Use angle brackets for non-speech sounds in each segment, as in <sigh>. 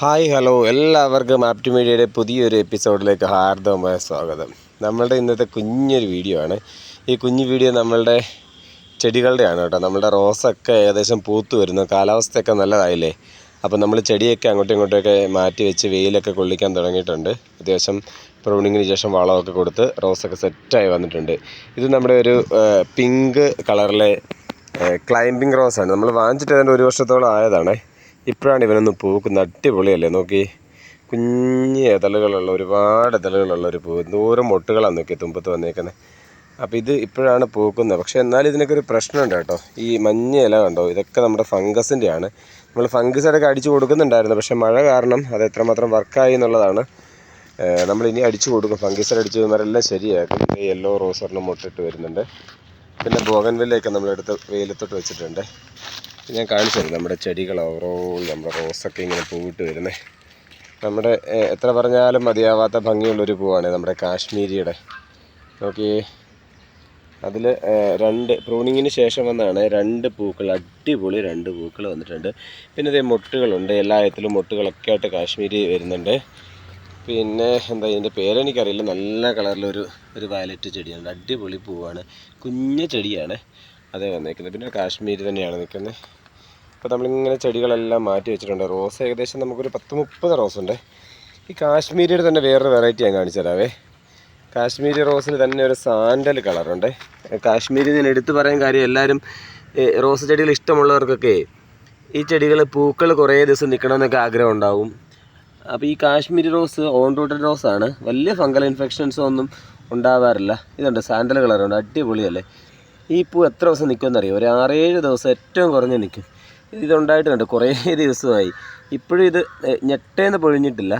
Hi hello. എല്ലാവർക്കും apt മീഡിയയുടെ പുതിയൊരു എപ്പിസോഡിലേക്ക് ഹാർദവമായ സ്വാഗതം. നമ്മളുടെ ഇന്നത്തെ കുഞ്ഞൊരു വീഡിയോ ആണ്. ഈ കുഞ്ഞു വീഡിയോ നമ്മളുടെ ചെടികളുടെയാണ് കേട്ടോ. നമ്മളുടെ റോസൊക്കെ ഏകദേശം പൂത്തു വരുന്നു. കാലാവസ്ഥയൊക്കെ നല്ലതായില്ലേ? അപ്പോൾ നമ്മൾ ചെടിയൊക്കെ അങ്ങോട്ടും ഇങ്ങോട്ടുമൊക്കെ മാറ്റി വെച്ച് വെയിലൊക്കെ കൊള്ളിക്കാൻ തുടങ്ങിയിട്ടുണ്ട്. അത്യാവശ്യം പ്രൂണിങ്ങിന് ശേഷം വളമൊക്കെ കൊടുത്ത് റോസൊക്കെ സെറ്റായി വന്നിട്ടുണ്ട്. ഇത് നമ്മുടെ ഒരു പിങ്ക് കളറിലെ ക്ലൈമ്പിംഗ് റോസാണ്. നമ്മൾ വാങ്ങിച്ചിട്ട് ഏതാണ്ട് ഒരു വർഷത്തോളം ആയതാണ്. ഇപ്പോഴാണ് ഇവനൊന്ന് പൂക്കുന്ന അടിപൊളിയല്ലേ? നോക്കി. കുഞ്ഞ് ഇതളുകളുള്ള ഒരുപാട് ഇതളുകളുള്ള ഒരു പൂ. ദൂരം മൊട്ടുകളാണ് നോക്കി തുമ്പത്ത് വന്നേക്കുന്നത് അപ്പോൾ ഇത് ഇപ്പോഴാണ് പൂക്കുന്നത്. പക്ഷേ എന്നാലും ഇതിനൊക്കെ ഒരു പ്രശ്നമുണ്ട് കേട്ടോ. ഈ മഞ്ഞ ഇല കണ്ടോ? ഇതൊക്കെ നമ്മുടെ ഫംഗസിന്റെ ആണ്. നമ്മൾ ഫംഗസ് ഇടയ്ക്ക് അടിച്ചു കൊടുക്കുന്നുണ്ടായിരുന്നു. പക്ഷേ മഴ കാരണം അത് എത്രമാത്രം വർക്കായി എന്നുള്ളതാണ്. നമ്മൾ ഇനി അടിച്ചു കൊടുക്കും. ഫംഗസ് അടിച്ചു കഴിഞ്ഞാലെല്ലാം ശരിയാക്കും യെല്ലോ റോസറിന് മുട്ടിട്ട് വരുന്നുണ്ട്. പിന്നെ ബോഗൻവില്ലയൊക്കെ നമ്മളെടുത്ത് വെയിലത്തോട്ട് വെച്ചിട്ടുണ്ട്. ഞാൻ കാണിച്ചത് നമ്മുടെ ചെടികൾ ഓവറോൾ നമ്മുടെ റോസൊക്കെ ഇങ്ങനെ പൂവിട്ട് വരുന്നത് നമ്മുടെ എത്ര പറഞ്ഞാലും മതിയാവാത്ത ഭംഗിയുള്ളൊരു പൂവാണ് നമ്മുടെ കാശ്മീരിയുടെ. നോക്കിയേ അതിൽ രണ്ട് പ്രൂണിങ്ങിന് ശേഷം വന്നാണ് രണ്ട് പൂക്കൾ അടിപൊളി രണ്ട് പൂക്കൾ വന്നിട്ടുണ്ട്. പിന്നെ ഇതേ മുട്ടുകളുണ്ട് എല്ലാത്തിലും മുട്ടുകളൊക്കെ ആയിട്ട് കാശ്മീരി വരുന്നുണ്ട്. പിന്നെ എന്താ ഇതിന്റെ പേരെനിക്കറിയില്ല നല്ല കളറിലൊരു ഒരു വയലറ്റ് ചെടിയാണ് അടിപൊളി പൂവാണ്. കുഞ്ഞ ചെടിയാണ്. അതേ വന്നേക്കുന്നത്. പിന്നെ കാശ്മീർ തന്നെയാണ് നിൽക്കുന്നത്. അപ്പോൾ നമ്മളിങ്ങനെ ചെടികളെല്ലാം മാറ്റി വെച്ചിട്ടുണ്ട്. റോസ് ഏകദേശം നമുക്കൊരു പത്ത് മുപ്പത് റോസ് ഉണ്ട്. ഈ കാശ്മീരിയുടെ തന്നെ വേറൊരു വെറൈറ്റി ഞാൻ കാണിച്ചു തരാവേ. കാശ്മീരി റോസിന് തന്നെ ഒരു സാൻഡൽ കളറുണ്ട്. കാശ്മീരി ഞാൻ എടുത്തു പറയാൻ കാര്യം എല്ലാവരും റോസ് ചെടികൾ ഇഷ്ടമുള്ളവർക്കൊക്കെ ഈ ചെടികൾ പൂക്കൾ കുറേ ദിവസം നിൽക്കണമെന്നൊക്കെ ആഗ്രഹം ഉണ്ടാവും. അപ്പോൾ ഈ കാശ്മീരി റോസ് ഓൺ റൂട്ടഡ് റോസാണ്. വലിയ ഫംഗൽ ഇൻഫെക്ഷൻസോ ഒന്നും ഉണ്ടാവാറില്ല. ഇതുണ്ട് സാൻഡൽ കളറുണ്ട്. അടിപൊളിയല്ലേ? ഈ പൂ എത്ര ദിവസം നിൽക്കുമെന്നറിയോ ഒരു ആറേഴ് ദിവസം ഏറ്റവും കുറഞ്ഞ് നിൽക്കും ഇതുണ്ടായിട്ട് ഇതുണ്ടായിട്ടുണ്ട് കുറേ <laughs> ദിവസമായി. ഇപ്പോഴും ഇത് ഞെട്ടേന്ന് പൊഴിഞ്ഞിട്ടില്ല.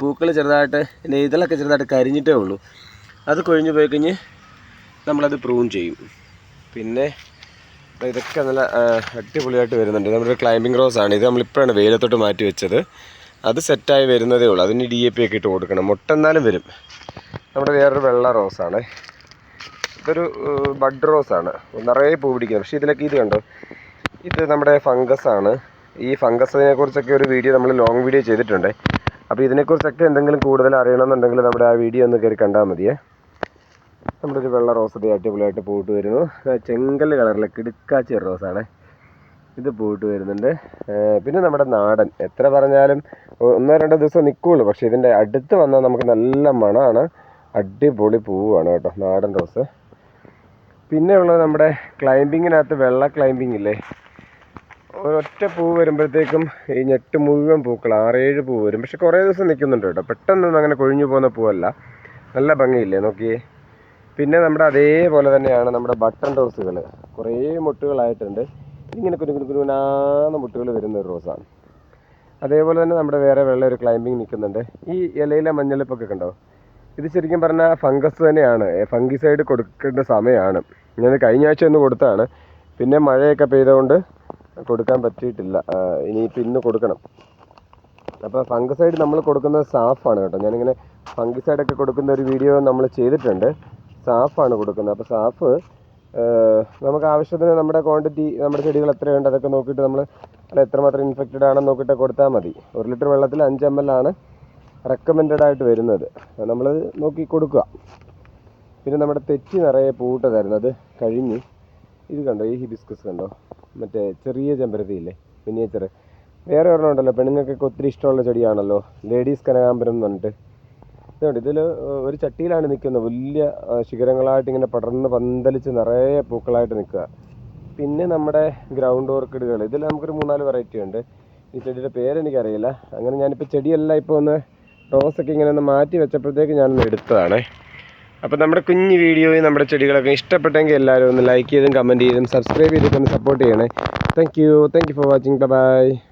പൂക്കൾ ചെറുതായിട്ട് പിന്നെ ഇതിലൊക്കെ ചെറുതായിട്ട് കരിഞ്ഞിട്ടേ ഉള്ളൂ. അത് കൊഴിഞ്ഞു പോയി കഴിഞ്ഞ് നമ്മളത് പ്രൂൺ ചെയ്യും. പിന്നെ ഇതൊക്കെ നല്ല അടിപൊളിയായിട്ട് വരുന്നുണ്ട്. നമ്മുടെ ക്ലൈമ്പിംഗ് റോസ് ആണ്. ഇത് നമ്മളിപ്പോഴാണ് വെയിലത്തോട്ട് മാറ്റി വെച്ചത്. അത് സെറ്റായി വരുന്നതേ ഉള്ളൂ. അതിന് ഡി എ പി ഒക്കെ ഇട്ട് കൊടുക്കണം. മുട്ടെന്നാലും വരും. നമ്മുടെ വേറൊരു വെള്ള റോസാണ് ഇതൊരു ബഡ് ബഡ് റോസാണ് നിറയെ പൂ പിടിക്കുന്നത്. പക്ഷേ ഇതിലൊക്കെ ഇത് കണ്ടോ? ഇത് നമ്മുടെ ഫംഗസ് ആണ്. ഈ ഫംഗസിനെ കുറിച്ചൊക്കെ ഒരു വീഡിയോ നമ്മൾ ലോങ് വീഡിയോ ചെയ്തിട്ടുണ്ട്. അപ്പോൾ ഇതിനെക്കുറിച്ചൊക്കെ എന്തെങ്കിലും കൂടുതൽ അറിയണമെന്നുണ്ടെങ്കിൽ നമ്മുടെ ആ വീഡിയോ ഒന്ന് കയറി കണ്ടാൽ മതിയേ. നമ്മുടെ ഒരു വെള്ള റോസ് ഇത് അടിപൊളിയായിട്ട് പൂട്ട് വരുന്നു. ചെങ്കൽ കളറിലെ കിടുക്കാച്ചി റോസാണ് ഇത് പൂട്ട് വരുന്നുണ്ട്. പിന്നെ നമ്മുടെ നാടൻ. എത്ര പറഞ്ഞാലും ഒന്നോ രണ്ടോ ദിവസം നിൽക്കുകയുള്ളൂ പക്ഷേ ഇതിന്റെ അടുത്ത് വന്നാൽ നമുക്ക് നല്ല മണമാണ്. അടിപൊളി പൂവാണ് കേട്ടോ നാടൻ റോസ്. പിന്നെ ഉള്ളത് നമ്മുടെ ക്ലൈമ്പിങ്ങിനകത്ത് വെള്ള ക്ലൈമ്പിംഗ് ഇല്ലേ? ഒരൊറ്റ പൂ വരുമ്പോഴത്തേക്കും ഈ ഞെട്ട് മുഴുവൻ പൂക്കൾ ആറേഴ് പൂ വരും. പക്ഷെ കുറേ ദിവസം നിൽക്കുന്നുണ്ട് കേട്ടോ. പെട്ടെന്നൊന്നും അങ്ങനെ കൊഴിഞ്ഞു പോകുന്ന പൂവല്ല. നല്ല ഭംഗിയില്ലേ? നോക്കിയേ. പിന്നെ നമ്മുടെ അതേപോലെ തന്നെയാണ് നമ്മുടെ ബട്ടൺ റോസുകൾ കുറേ മുട്ടുകളായിട്ടുണ്ട്. ഇങ്ങനെ കുരു കുരു കുരുനാന്ന മുട്ടുകൾ വരുന്ന ഒരു റോസാണ്. അതേപോലെ തന്നെ നമ്മുടെ വേറെ വെള്ള ഒരു ക്ലൈമ്പിംഗ് നിൽക്കുന്നുണ്ട്. ഈ ഇലയിലെ മഞ്ഞളിപ്പൊക്കെ കണ്ടോ? ഇത് ശരിക്കും പറഞ്ഞാൽ ഫംഗസ് തന്നെയാണ്. ഫംഗിസൈഡ് കൊടുക്കേണ്ട സമയമാണ് ഞാൻ കഴിഞ്ഞ ആഴ്ച ഒന്ന് കൊടുത്തതാണ്. പിന്നെ മഴയൊക്കെ പെയ്തുകൊണ്ട് കൊടുക്കാൻ പറ്റിയിട്ടില്ല. ഇനി ഇന്ന് കൊടുക്കണം. അപ്പോൾ ഫംഗസൈഡ് നമ്മൾ കൊടുക്കുന്നത് സാഫാണ് കേട്ടോ. ഞാനിങ്ങനെ ഫംഗിസൈഡൊക്കെ കൊടുക്കുന്ന ഒരു വീഡിയോ നമ്മൾ ചെയ്തിട്ടുണ്ട്. സാഫാണ് കൊടുക്കുന്നത്. അപ്പോൾ സാഫ് നമുക്ക് ആവശ്യത്തിന് നമ്മുടെ ക്വാണ്ടിറ്റി നമ്മുടെ ചെടികൾ എത്രയുണ്ട് അതൊക്കെ നോക്കിയിട്ട് നമ്മൾ അല്ല എത്രമാത്രം ഇൻഫെക്റ്റഡ് ആണെന്ന് നോക്കിയിട്ട് കൊടുത്താൽ മതി. ഒരു ലിറ്റർ വെള്ളത്തിൽ അഞ്ച് എം എൽ ആണ് റെക്കമെൻഡഡ് ആയിട്ട് വരുന്നത്. നമ്മൾ നോക്കി കൊടുക്കുക. പിന്നെ നമ്മുടെ തെച്ചി നിറയെ പൂട്ടതായിരുന്നു അത് കഴിഞ്ഞ് ഇത് കണ്ടോ? ഈ ഹിബിസ്കസ് കണ്ടോ? മറ്റേ ചെറിയ ചെമ്പരത്തി ഇല്ലേ മിനിയേച്ചർ വേറെ ഒരെണ്ണം ഉണ്ടല്ലോ. പെണ്ണുങ്ങൾക്കൊക്കെ ഒത്തിരി ഇഷ്ടമുള്ള ചെടിയാണല്ലോ. ലേഡീസ് കനകാമ്പരം എന്ന് പറഞ്ഞിട്ട്. ഇതുണ്ട് ഇതിൽ ഒരു ചട്ടിയിലാണ് നിൽക്കുന്നത്. വലിയ ശിഖരങ്ങളായിട്ട് ഇങ്ങനെ പടർന്ന് പന്തലിച്ച് നിറയെ പൂക്കളായിട്ട് നിൽക്കുക. പിന്നെ നമ്മുടെ ഗ്രൗണ്ട് ഓർക്കിഡുകൾ ഇതിൽ നമുക്കൊരു മൂന്നാൽ വെറൈറ്റി ഉണ്ട്. ഈ ചെടിയുടെ പേരെനിക്കറിയില്ല. അങ്ങനെ ഞാനിപ്പോൾ ചെടിയെല്ലാം ഇപ്പോൾ ഒന്ന് റോസൊക്കെ ഇങ്ങനെ ഒന്ന് മാറ്റി വെച്ചപ്പോഴത്തേക്ക് ഞാനൊന്ന് എടുത്തതാണേ. അപ്പോൾ നമ്മുടെ കുഞ്ഞു വീഡിയോയും നമ്മുടെ ചെടികളൊക്കെ ഇഷ്ടപ്പെട്ടെങ്കിൽ എല്ലാവരും ഒന്ന് ലൈക്ക് ചെയ്തും കമന്റ് ചെയ്തും സബ്സ്ക്രൈബ് ചെയ്തിട്ടൊന്ന് സപ്പോർട്ട് ചെയ്യണേ. Thank you thank you for watching bye